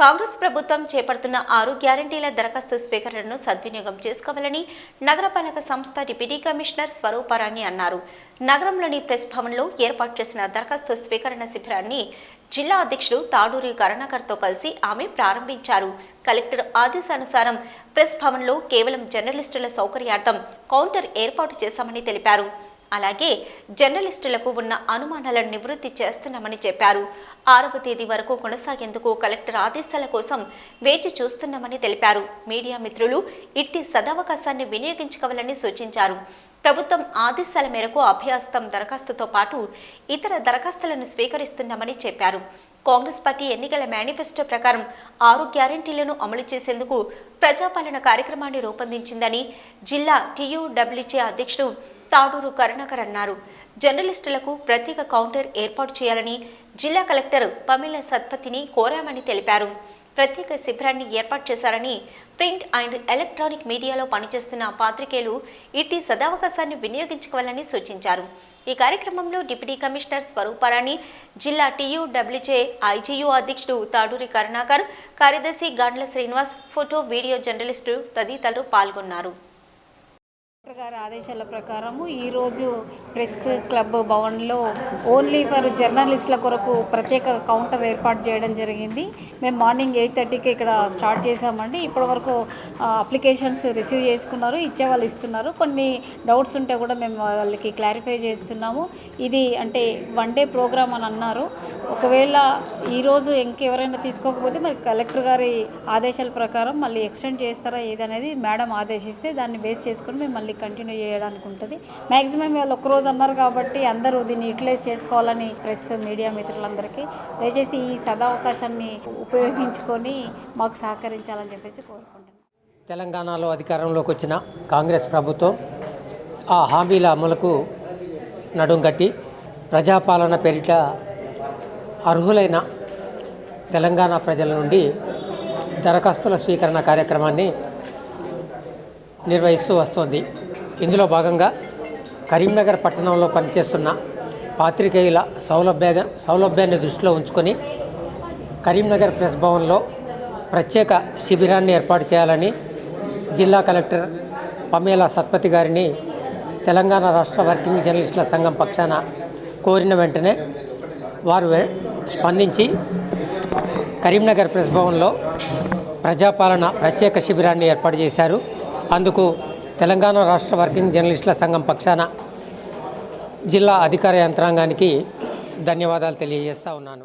కాంగ్రెస్ ప్రభుత్వం చేపడుతున్న ఆరు గ్యారంటీల దరఖాస్తు స్వీకరణను సద్వినియోగం చేసుకోవాలని నగరపాలక సంస్థ డిప్యూటీ కమిషనర్ స్వరూపారాణి అన్నారు. నగరంలోని ప్రెస్ భవన్లో ఏర్పాటు చేసిన దరఖాస్తు స్వీకరణ శిబిరాన్ని జిల్లా అధ్యక్షుడు తాడూరి కరుణాకర్తో కలిసి ఆమె ప్రారంభించారు. కలెక్టర్ ఆదేశానుసారం ప్రెస్ భవన్లో కేవలం జర్నలిస్టుల సౌకర్యార్థం కౌంటర్ ఏర్పాటు చేశామని తెలిపారు. అలాగే జర్నలిస్టులకు ఉన్న అనుమానాలను నివృత్తి చేస్తున్నామని చెప్పారు. ఆరవ తేదీ వరకు కొనసాగేందుకు కలెక్టర్ ఆదేశాల కోసం వేచి చూస్తున్నామని తెలిపారు. మీడియా మిత్రులు ఇట్టి సదవకాశాన్ని వినియోగించుకోవాలని సూచించారు. ప్రభుత్వం ఆదేశాల మేరకు అభ్యాస్తం దరఖాస్తుతో పాటు ఇతర దరఖాస్తులను స్వీకరిస్తున్నామని చెప్పారు. కాంగ్రెస్ పార్టీ ఎన్నికల మేనిఫెస్టో ప్రకారం ఆరు గ్యారంటీలను అమలు చేసేందుకు ప్రజాపాలన కార్యక్రమాన్ని రూపొందించిందని జిల్లా టీయూడబ్ల్యూజే అధ్యక్షుడు తాడూరు కరుణాకర్ అన్నారు. జర్నలిస్టులకు ప్రత్యేక కౌంటర్ ఏర్పాటు చేయాలని జిల్లా కలెక్టర్ పమిళ సత్పతిని కోరామని తెలిపారు. ప్రత్యేక శిబిరాన్ని ఏర్పాటు చేశారని ప్రింట్ అండ్ ఎలక్ట్రానిక్ మీడియాలో పనిచేస్తున్న పాత్రికేయులు ఇట్టి సదావకాశాన్ని వినియోగించుకోవాలని సూచించారు. ఈ కార్యక్రమంలో డిప్యూటీ కమిషనర్ స్వరూపారాణి జిల్లా టీయూడబ్ల్యూజే ఐజీయూ అధ్యక్షుడు తాడూరి కరుణాకర్ కార్యదర్శి Gandla Srinivas photo video journalist తదితరులు పాల్గొన్నారు. కలెక్టర్ గారి ఆదేశాల ప్రకారము ఈరోజు ప్రెస్ క్లబ్ భవన్లో ఓన్లీ ఫర్ జర్నలిస్టుల కొరకు ప్రత్యేక కౌంటర్ ఏర్పాటు చేయడం జరిగింది. మేము మార్నింగ్ ఎయిట్ థర్టీకి ఇక్కడ స్టార్ట్ చేసామండి ఇప్పటివరకు అప్లికేషన్స్ రిసీవ్ చేసుకున్నారు ఇచ్చే వాళ్ళు ఇస్తున్నారు. కొన్ని డౌట్స్ ఉంటే కూడా మేము వాళ్ళకి క్లారిఫై చేస్తున్నాము. ఇది అంటే వన్ డే ప్రోగ్రామ్ అని అన్నారు. ఒకవేళ ఈరోజు ఇంకెవరైనా తీసుకోకపోతే మరి కలెక్టర్ గారి ఆదేశాల ప్రకారం మళ్ళీ ఎక్స్టెండ్ చేస్తారా ఏదనేది మేడం ఆదేశిస్తే దాన్ని బేస్ చేసుకొని మేము మళ్ళీ కంటిన్యూ చేయడానికి ఉంటుంది. మ్యాక్సిమం వాళ్ళు ఒక్కరోజు అన్నారు కాబట్టి అందరూ దీన్ని యూటిలైజ్ చేసుకోవాలని ప్రెస్ మీడియా మిత్రులందరికీ దయచేసి ఈ సదావకాశాన్ని ఉపయోగించుకొని మాకు సహకరించాలని చెప్పేసి కోరుకుంటున్నాను తెలంగాణలో అధికారంలోకి వచ్చిన కాంగ్రెస్ ప్రభుత్వం ఆ హామీల అమలుకు నడుం కట్టి ప్రజాపాలన పేరిట అర్హులైన తెలంగాణ ప్రజల నుండి దరఖాస్తుల స్వీకరణ కార్యక్రమాన్ని నిర్వహిస్తూ వస్తోంది. ఇందులో భాగంగా కరీంనగర్ పట్టణంలో పనిచేస్తున్న పాత్రికేయుల సౌలభ్య సౌలభ్యాన్ని దృష్టిలో ఉంచుకొని కరీంనగర్ ప్రెస్ భవన్లో ప్రత్యేక శిబిరాన్ని ఏర్పాటు చేయాలని జిల్లా కలెక్టర్ పమేలా సత్పతి గారిని తెలంగాణ రాష్ట్ర వర్కింగ్ జర్నలిస్టుల సంఘం పక్షాన కోరిన వెంటనే వారు స్పందించి కరీంనగర్ ప్రెస్ భవన్లో ప్రజాపాలన ప్రత్యేక శిబిరాన్ని ఏర్పాటు చేశారు. అందుకు తెలంగాణ రాష్ట్ర వర్కింగ్ జర్నలిస్టుల సంఘం పక్షాన జిల్లా అధికార యంత్రాంగానికి ధన్యవాదాలు తెలియజేస్తా ఉన్నాను.